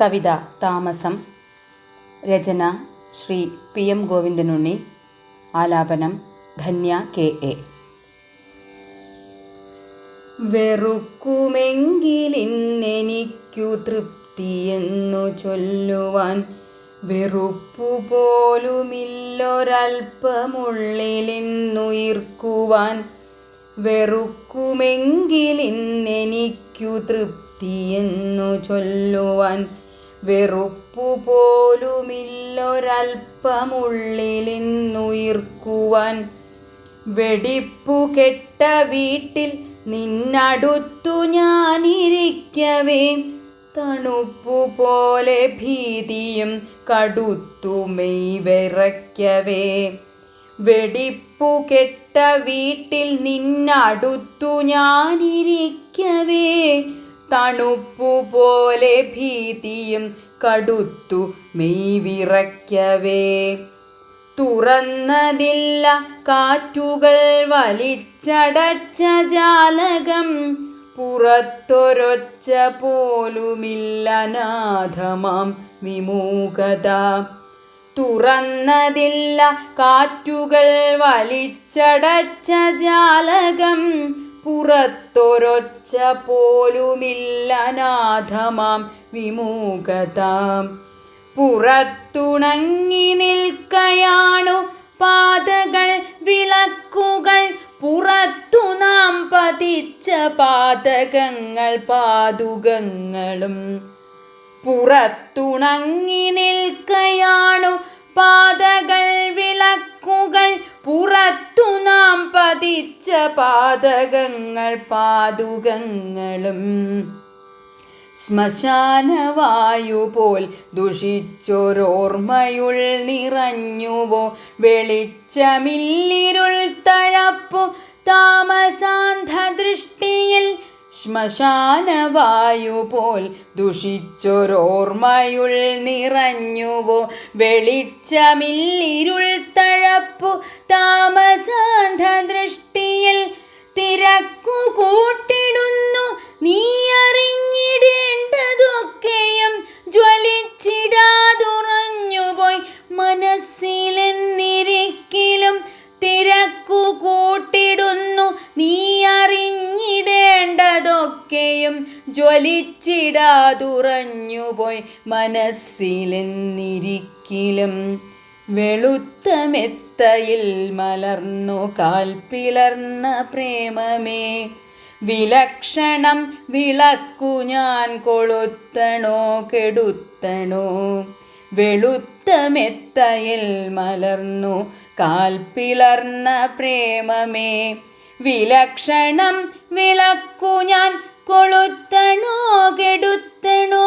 കവിത താമസം രചന Shri P M Govindanunni ആലാപനം ധന്യ കെ എ. വെറുക്കുമെങ്കിലിന്നെനിക്കു തൃപ്തിയെന്നു ചൊല്ലുവാൻ വെറുപ്പു പോലുമില്ലൊരൽപ്പമുള്ളിലെന്നുയിർക്കുവാൻ വെറുക്കുമെങ്കിലിന്നെനിക്കു തൃപ്തിയെന്നു ചൊല്ലുവാൻ വെറുപ്പു പോലുമില്ലൊരൽപ്പമുള്ളിലിന്നുയിർക്കുവാൻ വെടിപ്പു കെട്ട വീട്ടിൽ നിന്നടുത്തു ഞാനിരിക്കവേ. തണുപ്പു പോലെ ഭീതിയും കടുത്തു മെയ് വിറയ്ക്കവേ. വെടിപ്പു കെട്ട വീട്ടിൽ നിന്നടുത്തു ഞാനിരിക്കവേ. തണുപ്പു പോലെ ഭീതിയും കടുത്തു മെയ് വിറയ്ക്കവേ തുറന്നതില്ല കാറ്റുകൾ വലിച്ചടച്ച ജാലകം പുറത്തൊരൊച്ച പോലുമില്ലനാഥമാം വിമൂകത തുറന്നതില്ല കാറ്റുകൾ വലിച്ചടച്ച ജാലകം പുറത്തൊരൊച്ച പോലുമില്ല നാഥമാം വിമൂകതാം പുറത്തുണങ്ങി നിൽക്കയാണു പാതകൾ വിളക്കുകൾ. പുറത്തു നാം പതിച്ച പാതകങ്ങൾ പാതുകങ്ങളും. പുറത്തുണങ്ങി നിൽക്കയാണു പാതകൾ വിളക്കുകൾ. പുറത്തു നാം പതിച്ച പാതകങ്ങൾ പാതുകങ്ങളും ശ്മശാനവായു പോൽ ദുഷിച്ചൊരോർമ്മയുൾ നിറഞ്ഞുവോ വെളിച്ചമില്ലിരുൾ തഴപ്പു താമസാന്ധ ദൃഷ്ടിയിൽ ശ്മശാനവായു പോൽ ദുഷിച്ചൊരോർമ്മയുൾ നിറഞ്ഞുവോ. വെളിച്ചമില്ലിരുൾ തഴപ്പു താമസാന്ധ ദൃഷ്ടിയിൽ ജ്വലിച്ചിടാതുറഞ്ഞുപോയി. മനസ്സിലെന്നിരിക്കലും വെളുത്ത മെത്തയിൽ മലർന്നു കാൽ പിളർന്ന പ്രേമമേ. വിലക്ഷണം വിളക്കു ഞാൻ കൊളുത്തണോ കെടുത്തണോ. വെളുത്ത മെത്തയിൽ മലർന്നു കാൽ പിളർന്ന പ്രേമമേ. വിലക്ഷണം വിളക്കു ഞാൻ കൊളുത്തണോ കെടുത്തണോ?